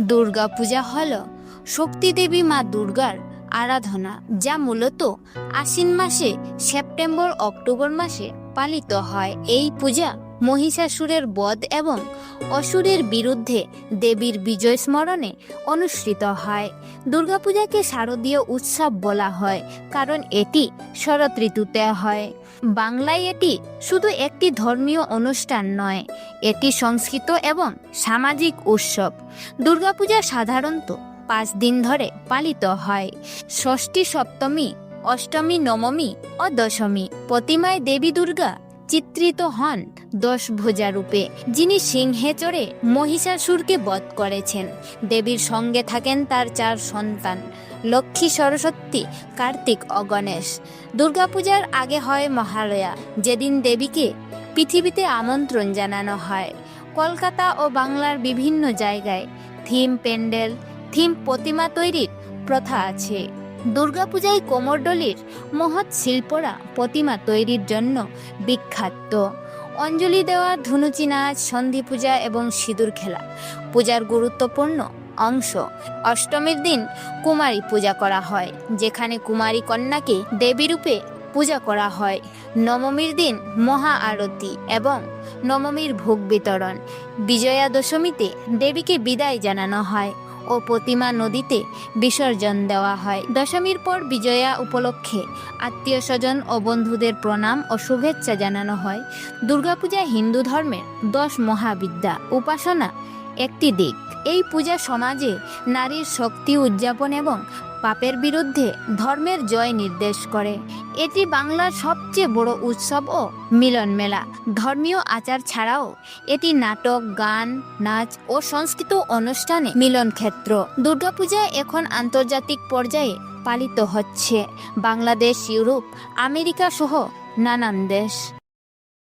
দুর্গা পূজা হল শক্তি দেবী মা দুর্গার আরাধনা, যা মূলত আশ্বিন মাসে সেপ্টেম্বর অক্টোবর মাসে পালিত হয়। এই পূজা মহিষাসুরের বধ এবং অসুরের বিরুদ্ধে দেবীর বিজয় স্মরণে অনুষ্ঠিত হয়। দুর্গাপূজাকে শারদীয় উৎসব বলা হয়, কারণ এটি শরৎ ঋতুতে হয়। বাংলায় এটি শুধু একটি ধর্মীয় অনুষ্ঠান নয়, এটি সংস্কৃত এবং সামাজিক উৎসব। দুর্গাপূজা সাধারণত পাঁচ দিন ধরে পালিত হয়। ষষ্ঠী সপ্তমী, অষ্টমী নবমী ও দশমী প্রতিমায় দেবী দুর্গা চিত্রিত হন। দশ ভুজা রূপে, যিনি সিংহে চড়ে মহিষাসুরকে বধ করেছেন। দেবীর সঙ্গে থাকেন তার চার সন্তান, লক্ষ্মী সরস্বতী, কার্তিক ও গণেশ। দুর্গাপূজার আগে হয় মহালয়া, যেদিন দেবীকে পৃথিবীতে আমন্ত্রণ জানানো হয়। কলকাতা ও বাংলার বিভিন্ন জায়গায় থিম প্যান্ডেল, থিম প্রতিমা তৈরির প্রথা আছে। দুর্গাপূজায় কোমরডলির মহৎ শিল্পরা প্রতিমা তৈরির জন্য বিখ্যাত। অঞ্জলি দেওয়া, ধুনুচি নাচ, সন্ধি পূজা এবং সিঁদুর খেলা। পূজার গুরুত্বপূর্ণ অংশ অষ্টমীর দিন কুমারী পূজা করা হয়, যেখানে কুমারী কন্যাকে দেবী রূপে পূজা করা হয়। নবমীর দিন মহা আরতি এবং নবমীর ভোগ বিতরণ। বিজয়া দশমীতে দেবীকে বিদায় জানানো হয়। ও প্রতিমা নদীতে বিসর্জন দেওয়া হয়। দশমীর পর বিজয়া উপলক্ষে আত্মীয় স্বজন ও বন্ধুদের প্রণাম ও শুভেচ্ছা জানানো হয়। দুর্গাপূজা হিন্দু ধর্মের দশ মহাবিদ্যা, উপাসনা একটি দিক। এই পূজা সমাজে নারীর শক্তি উদযাপন এবং পাপের বিরুদ্ধে ধর্মের জয় নির্দেশ করে। এটি বাংলার সবচেয়ে বড় উৎসব ও মিলন মেলা। ধর্মীয় আচার ছাড়াও এটি নাটক, গান, নাচ ও সংস্কৃত অনুষ্ঠানে মিলন ক্ষেত্র। দুর্গাপূজা এখন আন্তর্জাতিক পর্যায়ে পালিত হচ্ছে। বাংলাদেশ, ইউরোপ, আমেরিকা সহ নানান দেশ।